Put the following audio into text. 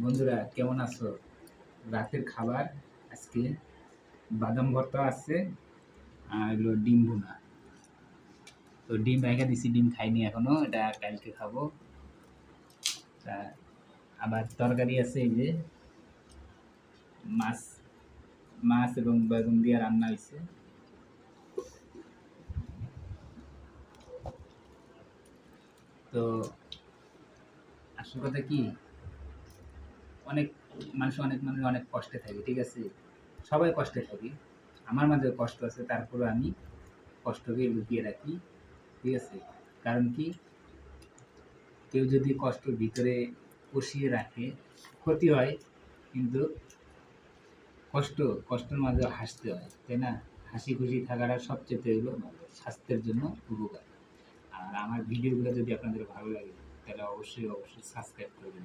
বন্ধুরা, কেমন আছো? রাতের খাবার, আজকে বাদাম ভর্তা আছে আর হলো ডিম ভুনা। তো ডিম রেখে দিছি, ডিম খাইনি এখনও, এটা কালকে খাব। তা আবার তরকারি আছে এই যে, মাছ মাছ এবং বেগুন দিয়ে রান্না হয়েছে তো আসল কথা কি? অনেক মানুষ অনেক মানুষ অনেক কষ্টে থাকে, ঠিক আছে? সবাই কষ্টে থাকি। আমার মাঝে কষ্ট আছে তারপরে আমি কষ্টকে লুকিয়ে রাখি, ঠিক আছে? কারণ কি? কেউ যদি কষ্ট ভিতরে পুষিয়ে রাখে, ক্ষতি হয়, কিন্তু কষ্ট, কষ্টের মাঝে হাসতে হয়, তাই না? হাসি খুশি থাকাটা সবচেয়ে হলো স্বাস্থ্যের জন্য উপকার। আর আমার ভিডিওগুলো যদি আপনাদের ভালো লাগে, তাহলে অবশ্যই অবশ্যই সাবস্ক্রাইব করবেন